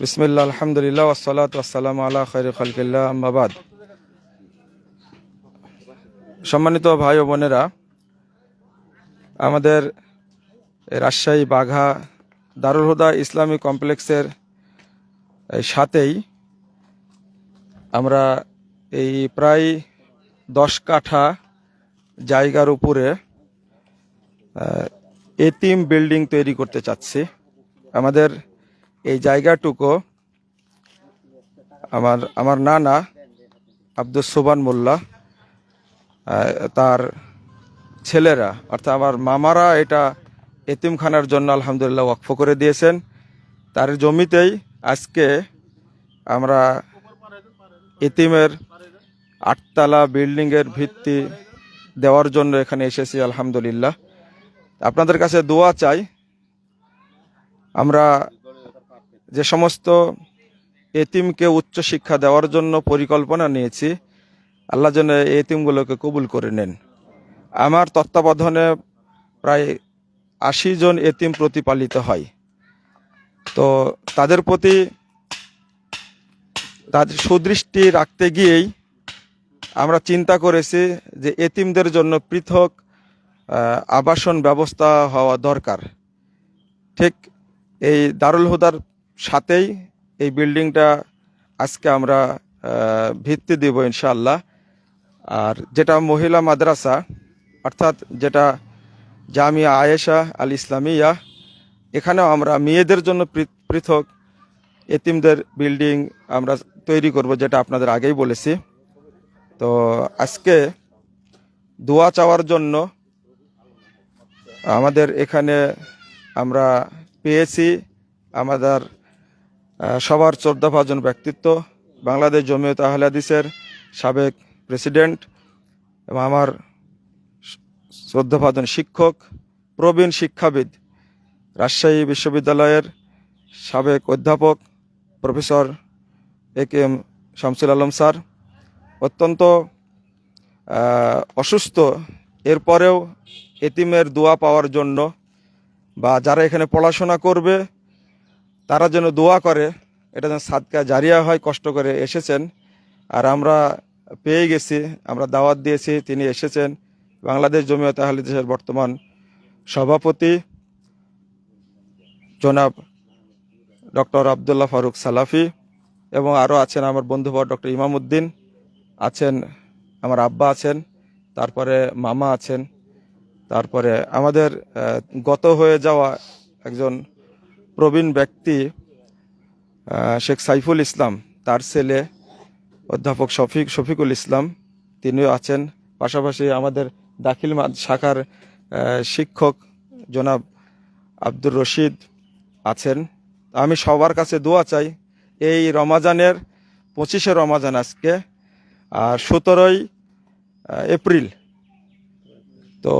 বিসমিল্লা আলহামদুলিল্লাহ ওসালাত ওয়াসালাম আল্লাহ খৈর খালকিল্লা আম্মাবাদ সম্মানিত ভাই ও বোনেরা, আমাদের রাজশাহী বাঘা দারুল হুদা ইসলামী কমপ্লেক্সের সাথেই আমরা এই প্রায় দশ কাঠা জায়গার উপরে এতিম বিল্ডিং তৈরি করতে চাচ্ছি। আমাদের এই জায়গাটুকু আমার আমার নানা আব্দুল সোবান মোল্লা তার ছেলেরা, অর্থাৎ আমার মামারা এটা এতিমখানার জন্য আলহামদুলিল্লাহ ওয়াকফ করে দিয়েছেন। তার জমিতেই আজকে আমরা এতিমের আটতলা বিল্ডিংয়ের ভিত্তি দেওয়ার জন্য এখানে এসেছি, আলহামদুলিল্লাহ। আপনাদের কাছে দোয়া চাই। আমরা যে সমস্ত এতিমকে উচ্চ শিক্ষা দেওয়ার জন্য পরিকল্পনা নিয়েছি, আল্লাহ যেন এতিমগুলোকে কবুল করে নেন। আমার তত্ত্বাবধানে প্রায় আশি জন এতিম প্রতিপালিত হয়। তো তাদের প্রতি তাদের সুদৃষ্টি রাখতে গিয়েই আমরা চিন্তা করেছি যে এতিমদের জন্য পৃথক আবাসন ব্যবস্থা হওয়া দরকার। ঠিক এই দারুল হুদার সাথেই এই বিল্ডিংটা আজকে আমরা ভিত্তি দিব ইনশাআল্লাহ। আর যেটা মহিলা মাদ্রাসা, অর্থাৎ যেটা জামিয়া আয়েশা আল ইসলামিয়া, এখানেও আমরা মেয়েদের জন্য পৃথক এতিমদের বিল্ডিং আমরা তৈরি করব, যেটা আপনাদের আগেই বলেছি। তো আজকে দোয়া চাওয়ার জন্য আমাদের এখানে আমরা পেয়েছি, আমাদের সবার চোদ্দভাজন ব্যক্তিত্ব। বাংলাদেশ জমিয়ত আহলাদিসের সাবেক প্রেসিডেন্ট এবং আমার শ্রদ্ধাভাজন শিক্ষক, প্রবীণ শিক্ষাবিদ, রাজশাহী বিশ্ববিদ্যালয়ের সাবেক অধ্যাপক professor A K M Shamsul Alam sir. অত্যন্ত অসুস্থ। এরপরেও এতিমের দোয়া পাওয়ার জন্য বা যারা এখানে পড়াশোনা করবে তারা যেন দোয়া করে, এটা যেন সাদকা জারিয়া হয়, কষ্ট করে এসেছেন। আর আমরা পেয়ে গেছি, আমরা দাওয়াত দিয়েছি, তিনি এসেছেন। বাংলাদেশ জমিয়ত আহলে দেশের বর্তমান সভাপতি জনাব ডক্টর আবদুল্লাহ ফারুক সালাফি এবং আরও আছেন আমার বন্ধুবর ডক্টর ইমামউদ্দিন, আছেন, আমার আব্বা আছেন, তারপরে মামা আছেন, তারপরে আমাদের গত হয়ে যাওয়া একজন প্রবীণ ব্যক্তি শেখ সাইফুল ইসলাম, তার ছেলে অধ্যাপক শফিক শফিকুল ইসলাম, তিনিও আছেন। পাশাপাশি আমাদের দাখিল শাখার শিক্ষক জনাব আব্দুর রশিদ আছেন। আমি সবার কাছে দোয়া চাই, এই রমাজানের, পঁচিশে রমাজান আজকে, আর সতেরোই এপ্রিল। তো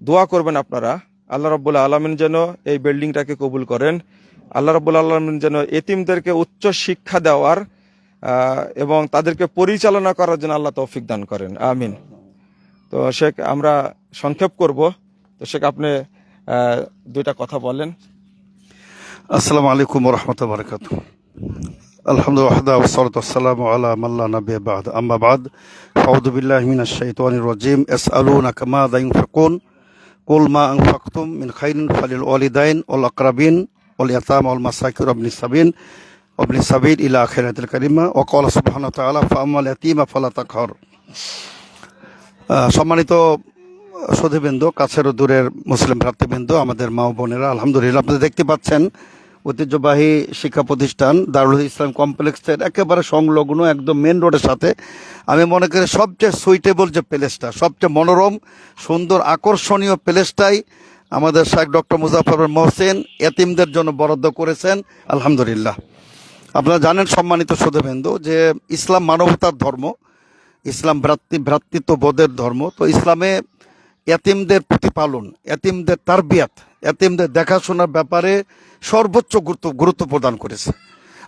দোয়া করবেন আপনারা। আল্লাহ রব্বুল আলমিন যেন এই বিল্ডিংটাকে কবুল করেন। আল্লাহ রব্বুল আলমিন যেন এতিমদেরকে উচ্চ শিক্ষা দেওয়ার এবং তাদেরকে পরিচালনা করার জন্য আল্লাহ তৌফিক দান করেন। আমিন। তো শেখ, আমরা সংক্ষেপ করব। তো শেখ, আপনি দুইটা কথা বলেন। আসসালামু আলাইকুম রহমতুল্লাহ বরকাত আলহামদুলিল্লাহ ওসলাত আসসালাম আলা মাল্লা নবী বাদ। আম্মা বাদ। আউযু বিল্লাহি মিনাশ রাজিম। ইয়াসআলুনাকা মাযা ইউনফিকুন। কুল আং ফাকতুম মিন খাইরিন ফালিল ওয়ালিদাইন ওয়াল আকরাবিন ওয়াল ইয়াতাম ওয়াল মাসাকির ওয়াবনি সাবিন ওয়াবনি সাবিল ইলা আখিরাতিল কারিমা ওয়া ক্বালা সুবহানাহু ওয়া তাআলা, ফাআম্মাল ইয়াতীমা ফালা তাকহার সম্মানিত সুধীবৃন্দ কাছের দূরের মুসলিম ভ্রাতৃবৃন্দ আমাদের মা বোনেরা, আলহামদুলিল্লাহ, আপনি দেখতে পাচ্ছেন ঐতিহ্যবাহী শিক্ষা প্রতিষ্ঠান দারুল ইসলাম কমপ্লেক্সের একেবারে সংলগ্ন একদম মেন রোডের সাথে। আমি মনে করি সবচেয়ে সুইটেবল যে প্লেসটা, সবচেয়ে মনোরম, সুন্দর, আকর্ষণীয় প্লেসটাই আমাদের শাহেখ ডক্টর মুজাফর মহসেন এতিমদের জন্য বরাদ্দ করেছেন, আলহামদুলিল্লাহ। আপনারা জানেন সম্মানিত সুধীবৃন্দ যে ইসলাম মানবতার ধর্ম, ইসলাম ভ্রাতৃ, ভ্রাতৃত্ববোধের ধর্ম, তো ইসলামে এতিমদের প্রতিপালন, এতিমদের তারবিয়াত, এতিমদের দেখাশোনার ব্যাপারে সর্বোচ্চ গুরুত্ব গুরুত্ব প্রদান করেছে।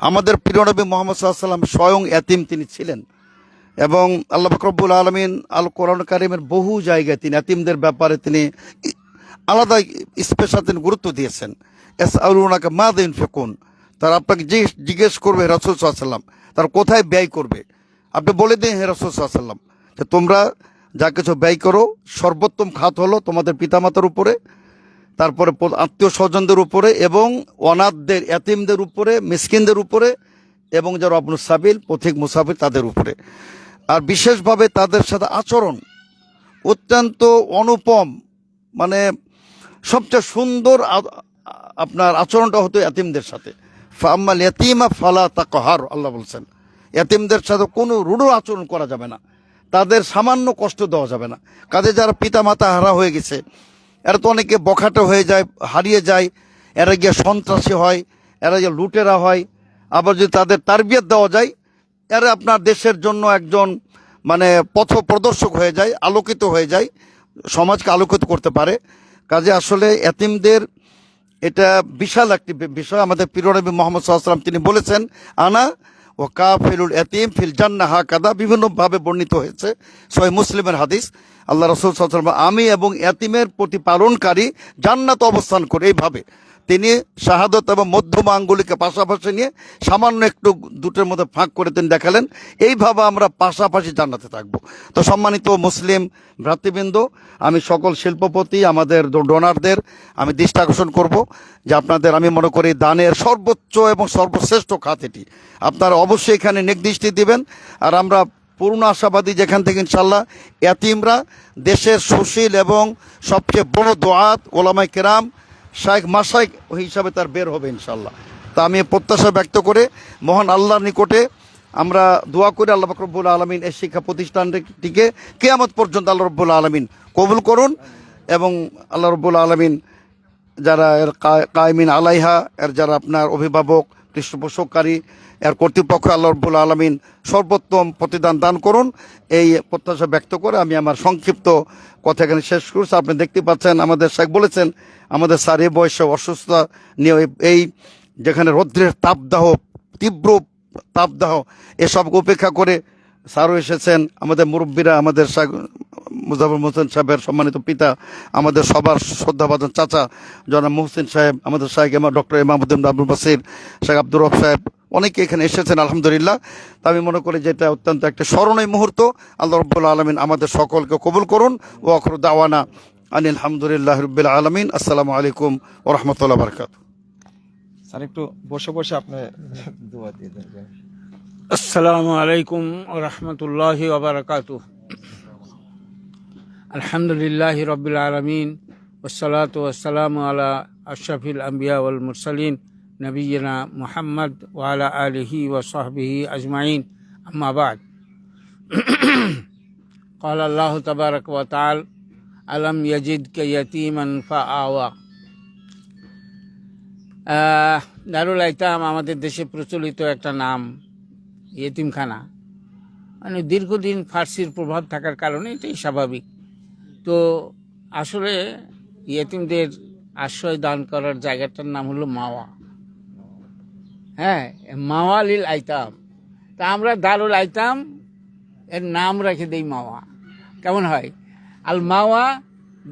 আমাদের প্রিয়নবী মোহাম্মদ সাল্লাম স্বয়ং এতিম তিনি ছিলেন এবং আল্লাহ ফকরবুল আলমিন আল কোরআন কারিমের বহু জায়গায় তিনি এতিমদের ব্যাপারে তিনি আলাদা স্পেশাল তিনি গুরুত্ব দিয়েছেন। এস আলুনাকে মা দিন ফেকুন তারা আপনাকে জিজ্ঞেস- জিজ্ঞেস করবে রাসুল সাল্লাম তার কোথায় ব্যয় করবে? আপনি বলে দিন হে রাসুল সাল্লাম যে তোমরা যা কিছু ব্যয় করো, সর্বোত্তম খাত হলো তোমাদের পিতামাতার উপরে তারপরে আত্মীয় স্বজনদের উপরে এবং অনাথদের, এতিমদের উপরে, মিসকিনদের উপরে এবং যারা অবনু সাবিল পথিক মুসাফির তাদের উপরে। আর বিশেষভাবে তাদের সাথে আচরণ অত্যন্ত অনুপম মানে সবচেয়ে সুন্দর আপনার আচরণটা হতো এতিমদের সাথে। ফাম্মাল এতিমা ফালা তাকহার, আল্লাহ বলছেন। এতিমদের সাথে কোনো রূঢ় আচরণ করা যাবে না। তাদের সামান্য কষ্ট দেওয়া যাবে না। কাজে যারা পিতা মাতা হারা হয়ে গেছে এরা তো অনেকে বখাটে হয়ে যায়, হারিয়ে যায়, এরা গিয়ে সন্ত্রাসী হয়, এরা গিয়ে লুটেরা হয়। আবার যদি তাদের তারবিয়ত দেওয়া যায়, এরা আপনার দেশের জন্য একজন মানে পথ প্রদর্শক হয়ে যায়, আলোকিত হয়ে যায়, সমাজকে আলোকিত করতে পারে। কাজে আসলে এতিমদের এটা বিশাল একটি বিষয়। আমাদের পিরনবী মোহাম্মদ সাল্লাম তিনি বলেছেন, আনা ও কাফেলুল এতিম ফিল জান্না হা কাদা বিভিন্নভাবে বর্ণিত হয়েছে। সহি মুসলিমের হাদিস। আল্লাহ রসুল আমি এবং এতিমের প্রতিপালনকারী জান্নাত অবস্থান করে এইভাবে। তিনি শাহাদত এবং মধ্যম আঙ্গুলিকে পাশাপাশি নিয়ে সামান্য একটু দুটোর মধ্যে ফাঁক করে তিনি দেখালেন। এইভাবে আমরা পাশাপাশি জানাতে থাকব। তো সম্মানিত মুসলিম ভ্রাতৃবৃন্দ, আমি সকল শিল্পপতি, আমাদের ডোনারদের আমি দৃষ্টি আকর্ষণ করব যে আপনাদের আমি মনে করি দানের সর্বোচ্চ এবং সর্বশ্রেষ্ঠ খাত এটি আপনারা অবশ্যই এখানে নির্দিষ্টি দিবেন। আর আমরা পূর্ণ আশাবাদী যেখান থেকে ইনশাল্লাহ এতিমরা দেশের সুশীল এবং সবচেয়ে বড় দোয়াত ওলামাই কেরাম শাইখ মাসাইক হিসাবে তার বের হবে ইনশাল্লাহ তা আমি প্রত্যাশা ব্যক্ত করে মহান আল্লাহর নিকটে আমরা দোয়া করি আল্লাহ রব্বুল আলমিন এই শিক্ষা প্রতিষ্ঠানটিকে কেয়ামত পর্যন্ত আল্লাহ রব্বুল আলমিন কবুল করুন এবং আল্লাহ রব্বুল আলমিন যারা এর কায়েমিন আলাইহা, এর যারা আপনার অভিভাবক পৃষ্ঠপোষককারী এর কর্তৃপক্ষ আল্লাহ রব্বুল আলমিন সর্বোত্তম প্রতিদান দান করুন। এই প্রত্যাশা ব্যক্ত করে আমি আমার সংক্ষিপ্ত কথা এখানে শেষ করছি। আপনি দেখতে পাচ্ছেন আমাদের শেখ বলেছেন, আমাদের স্যার এ বয়সে অসুস্থতা নিয়ে এই- যেখানে রৌদ্রের তাপদাহ, তীব্র তাপদাহ, এসব উপেক্ষা করে স্যারও এসেছেন। আমাদের মুরব্বীরা, আমাদের মুজাফর মোহসেন সাহেবের সম্মানিত পিতা, আমাদের সবার শ্রদ্ধাভাজন চাচা, জনাব মোহসিন সাহেব, আমাদের শাহেক এমা ডক্টর ইমামুদ্দিন আব্দুল বাসির শেখ আব্দুর রব সাহেব অনেকে এখানে এসেছেন আলহামদুলিল্লাহ। তা আমি মনে করি যেটা অত্যন্ত একটা স্মরণীয় মুহূর্ত। আল্লাহ রব্বুল আলমিন আমাদের সকলকে কবুল করুন ও অখর দাওয়ানা আন আলহামদুলিল্লাহ রব্বুল আলমিন। আসসালামু আলাইকুম ও রহমতুল্লাহ বরকাত স্যার একটু বসে বসে আপনার দোয়া দিয়ে আসসালামু আলাইকুম ও রহমতুল্লাহ ওবরাকাত আলহামদুলিল্লাহ রবিল আলমিন। ওসলাত ওসালাম আলা আশরাফিল আম্বিয়া ওল মুরসালিন। نبينا محمد وعلى آله وصحبه أجمعين أما بعد قال الله تبارك وتعالى ألم يجدك يتيما فآوى আহ, দারুল আইতাম আমাদের দেশে প্রচলিত একটা নাম ইয়েতিমখানা মানে দীর্ঘদিন ফার্সির প্রভাব থাকার কারণে এটাই স্বাভাবিক তো আসলে ইয়েতিমদের আশ্রয় দান করার জায়গাটার নাম হলো মাওয়া হ্যাঁ মাওয়ালিল আইতাম। তা আমরা দারুল আইতাম এর নাম রেখে দিই মাওয়া। কেমন হয়? আল মাওয়া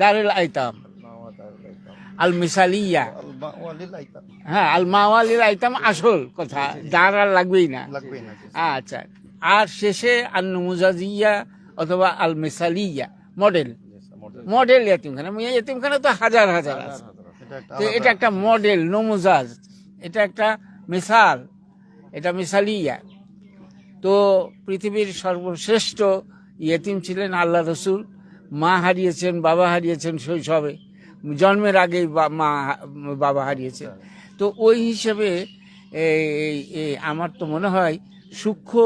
দারুল আইতাম। আল মিসালিয়া। হ্যাঁ আল মাওয়ালিল আইতাম আসল কথা। দার আর লাগবেই না। আচ্ছা আর শেষে আল নমুজাজিয়া অথবা আল মিসালিয়া মডেল। মডেল এতিমখানা। মেয়ে এতিমখানা তো হাজার হাজার আছে। এটা একটা মডেল নমুজাজ। এটা একটা মিসাল, এটা মিসালিয়া। তো পৃথিবীর সর্বশ্রেষ্ঠ ইয়েতিম ছিলেন আল্লাহ রসুল। মা হারিয়েছেন, বাবা হারিয়েছেন শৈশবে। জন্মের আগেই মা বাবা হারিয়েছেন। তো ওই হিসেবে আমার তো মনে হয় সূক্ষ্ম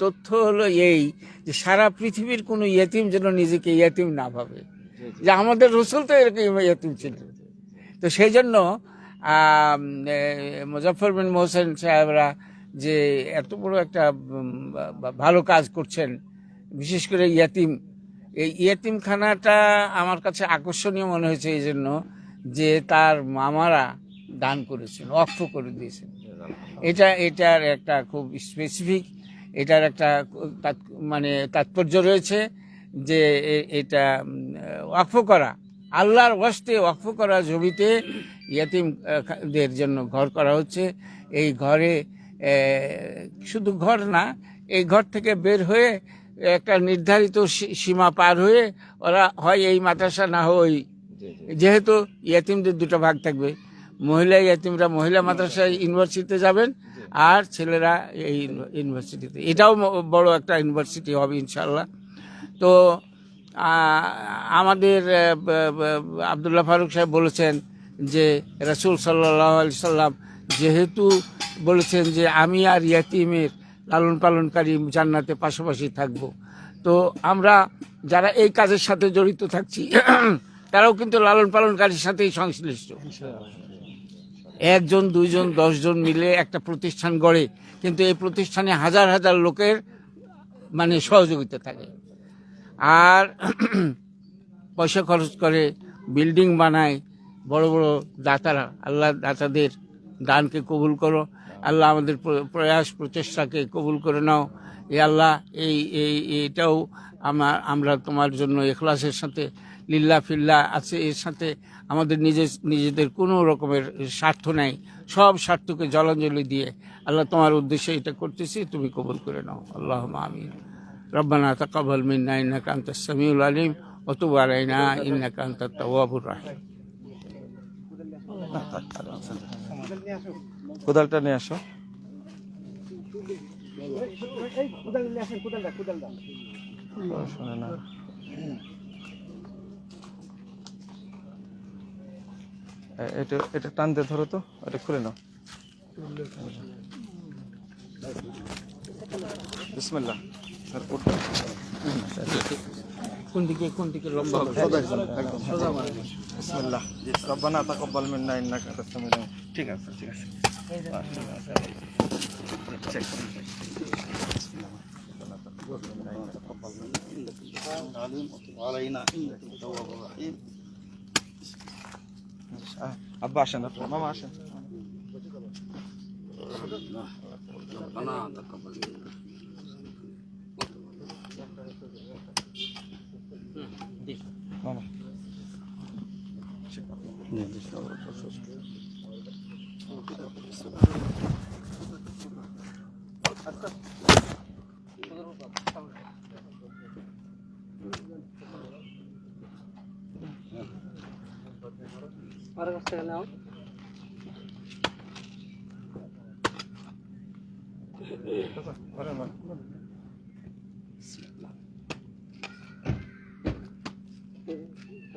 তথ্য হলো এই যে সারা পৃথিবীর কোনো ইয়েতিম যেন নিজেকে ইয়েতিম না ভাবে। যে আমাদের রসুল তো এরকম ইয়েতিম ছিল তো সেই জন্য মুজাফর বিন মোহসেন সাহেবরা যে এত বড় একটা ভালো কাজ করছেন, বিশেষ করে ইয়াতিম, এই ইয়াতিমখানাটা আমার কাছে আকর্ষণীয় মনে হয়েছে এই জন্য যে তার মামারা দান করেছেন অক্ষ করে দিয়েছেন। এটা, এটার একটা খুব স্পেসিফিক এটার একটা মানে তাৎপর্য রয়েছে যে এটা ওয়াকফ করা, আল্লাহর ওয়াস্তে ওয়াকফ করা জমিতে ইয়াতিমদের জন্য ঘর করা হচ্ছে। এই ঘরে শুধু ঘর না এই ঘর থেকে বের হয়ে একটা নির্ধারিত সীমা পার হয়ে ওরা হয় এই মাদ্রাসা না হয় ওই। যেহেতু ইয়াতিমদের দুটো ভাগ থাকবে। মহিলা ইয়াতিমরা মহিলা মাদ্রাসায় ইউনিভার্সিটিতে যাবেন আর ছেলেরা এই ইউনিভার্সিটিতে। এটাও বড় একটা ইউনিভার্সিটি হবে ইনশাল্লাহ তো আমাদের আবদুল্লাহ ফারুক সাহেব বলেছেন যে রাসুল সাল্লাহ আলি সাল্লাম যেহেতু বলেছেন যে আমি আর ইয়াতিমের লালন পালনকারী জান্নাতে পাশাপাশি থাকব। তো আমরা যারা এই কাজের সাথে জড়িত থাকছি, তারাও কিন্তু লালন পালনকারীর সাথেই সংশ্লিষ্ট। একজন, দুইজন, দশজন মিলে একটা প্রতিষ্ঠান গড়ে, কিন্তু এই প্রতিষ্ঠানে হাজার হাজার লোকের মানে সহযোগিতা থাকে। আর পয়সা খরচ করে, বিল্ডিং বানায় বড় বড় দাতারা, আল্লাহ দাতাদের দানকে কবুল করো। আল্লাহ আমাদের প্রয়াস প্রচেষ্টাকে কবুল করে নাও। এ আল্লাহ, এই এই, এটাও আমার আমরা তোমার জন্য এখলাসের সাথে, লিল্লা ফিল্লা আছে, এর সাথে আমাদের নিজের, নিজেদের কোনো রকমের স্বার্থ নাই। সব স্বার্থকে জলাঞ্জলি দিয়ে আল্লাহ তোমার উদ্দেশ্যে এটা করতেছি, তুমি কবুল করে নাও। আল্লাহ আমিন। রব্বানা তকাবল মিন্না ইন্নাকান্ত সামিউল আলিম অতুব আলাইনা ইন্নাকান্ত তওয়াবুর রাহিম। কোদালটা নিয়ে আসো। শোনে না এটা এটা টানতে ধরো তো এটা খুলে নাও। বিসমিল্লাহ। কোন দিকে কোন দিকে লম্বা হবে? বিসমিল্লাহ। রব্বানা তাকাব্বাল মিন্না ইন্নাকা আনতাস সামিউল ঠিক আছে ঠিক আছে। আব্বা আসেন আপনার মামা আসেন। Değil. Tamam. Çık. Ne dışarı otursun. Arkadaşlar ne oldu? Tamam, var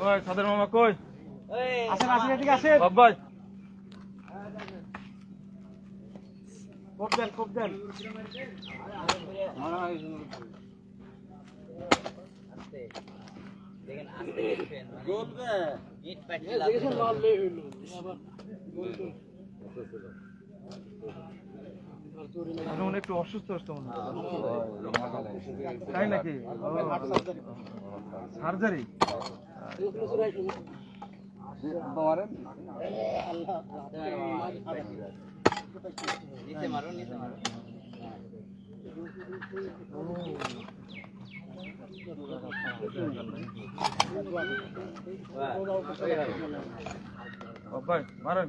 ওই সাদের মামা কই? আসেন আসেন এদিকে আসেন। বাবাই কোপ দেন কোপ দেন। এখন উনি একটু অসুস্থ অসুস্থ মনে তাই নাকি? সার্জারি? মারেন।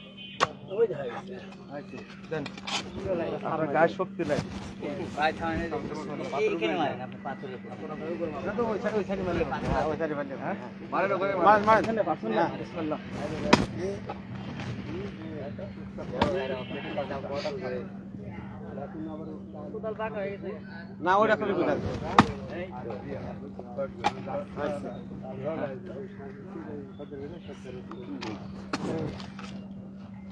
গায়ে শক্তি নাই না ওটা করে কোথায়?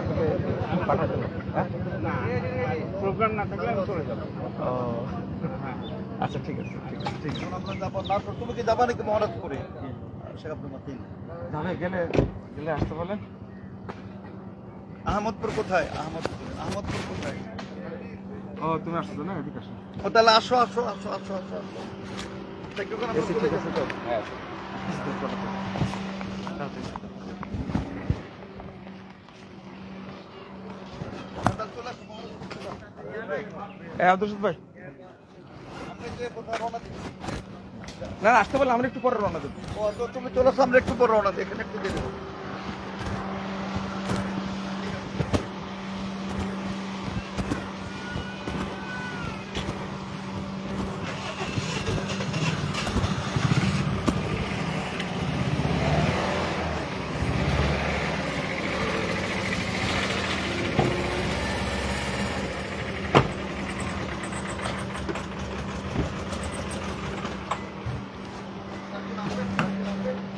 আপনাকে পাঠাতে প্রোগ্রাম না থাকলে আমি চলে যাব। আচ্ছা ঠিক আছে ঠিক আছে ঠিক আছে। তুমি কি যাবা নাকি মহারাজ করে শেখ আব্দুল মাতিন? যাবে গেলে গেলে আসতে বলেন। আহমদপুর কোথায়? আহমদপুর আহমদপুর কোথায়? ও তুমি আসছো না এদিকে আসো। ও তাহলে আসো আসো আসো আসো আসো আসো। তা? কি ওখানে আমরা চলে যাব? তাহলে চলে আসো, মহারাজ। এ আব্দুল রশিদ না আসতে পারলে আমরা একটু পরে রওনা দেবো তুমি চলে আসো, আমরা একটু পরে রওনা দেবো এখানে একটু দিয়ে দেবো।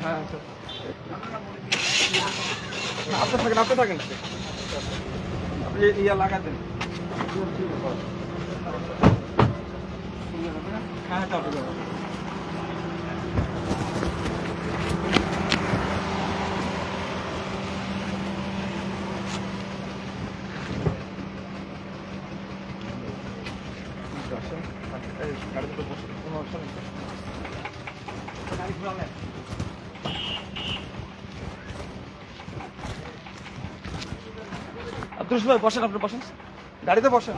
হ্যাঁ আচ্ছা না, আপনি থাকেন আপনি থাকেন। আপনি ইয়া লাগা দেন। চাপে যাব গাড়িতে বসে কোনো অপশন নেই। গাড়ি ঘুরালেন আব্দুল ভাই বসেন আপনি বসেন। গাড়িতে বসেন।